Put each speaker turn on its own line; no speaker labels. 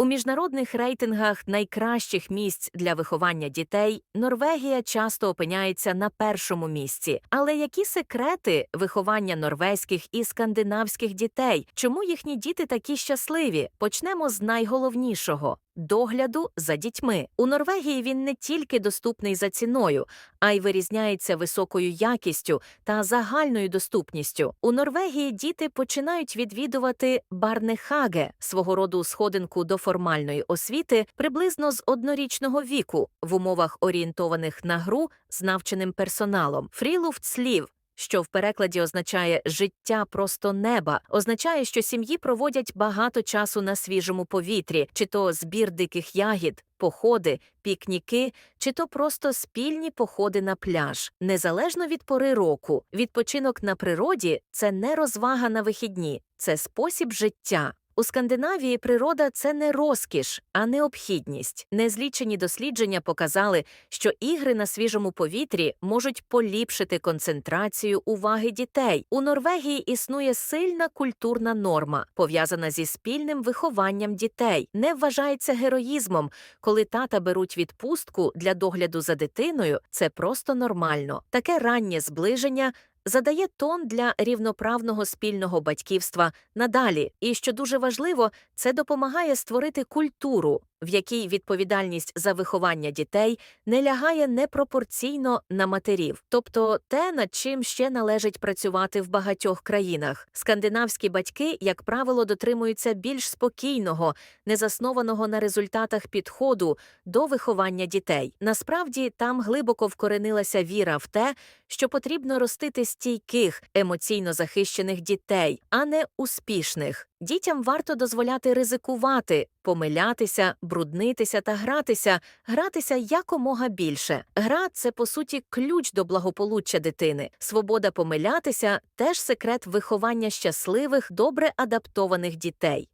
У міжнародних рейтингах найкращих місць для виховання дітей Норвегія часто опиняється на першому місці. Але які секрети виховання норвезьких і скандинавських дітей? Чому їхні діти такі щасливі? Почнемо з найголовнішого. Догляду за дітьми у Норвегії він не тільки доступний за ціною, а й вирізняється високою якістю та загальною доступністю. У Норвегії діти починають відвідувати барнехаге, свого роду сходинку до формальної освіти, приблизно з однорічного віку, в умовах орієнтованих на гру з навченим персоналом. Фрілуфтслів що в перекладі означає життя просто неба, означає, що сім'ї проводять багато часу на свіжому повітрі, чи то збір диких ягід, походи, пікніки, чи то просто спільні походи на пляж. Незалежно від пори року, відпочинок на природі це не розвага на вихідні, це спосіб життя. У Скандинавії природа це не розкіш, а необхідність. Незлічені дослідження показали, що ігри на свіжому повітрі можуть поліпшити концентрацію уваги дітей. У Норвегії існує сильна культурна норма, пов'язана зі спільним вихованням дітей. Не вважається героїзмом, коли тата беруть відпустку для догляду за дитиною. Це просто нормально. Таке раннє зближення задає тон для рівноправного спільного батьківства надалі. І що дуже важливо, це допомагає створити культуру, в якій відповідальність за виховання дітей не лягає непропорційно на матерів, тобто те, над чим ще належить працювати в багатьох країнах. Скандинавські батьки, як правило, дотримуються більш спокійного, не заснованого на результатах підходу до виховання дітей. Насправді там глибоко вкоренилася віра в те, що потрібно ростити стійких, емоційно захищених дітей, а не успішних. Дітям варто дозволяти ризикувати, помилятися, бруднитися та гратися, гратися якомога більше. Гра це по суті ключ до благополуччя дитини. Свобода помилятися теж секрет виховання щасливих, добре адаптованих дітей.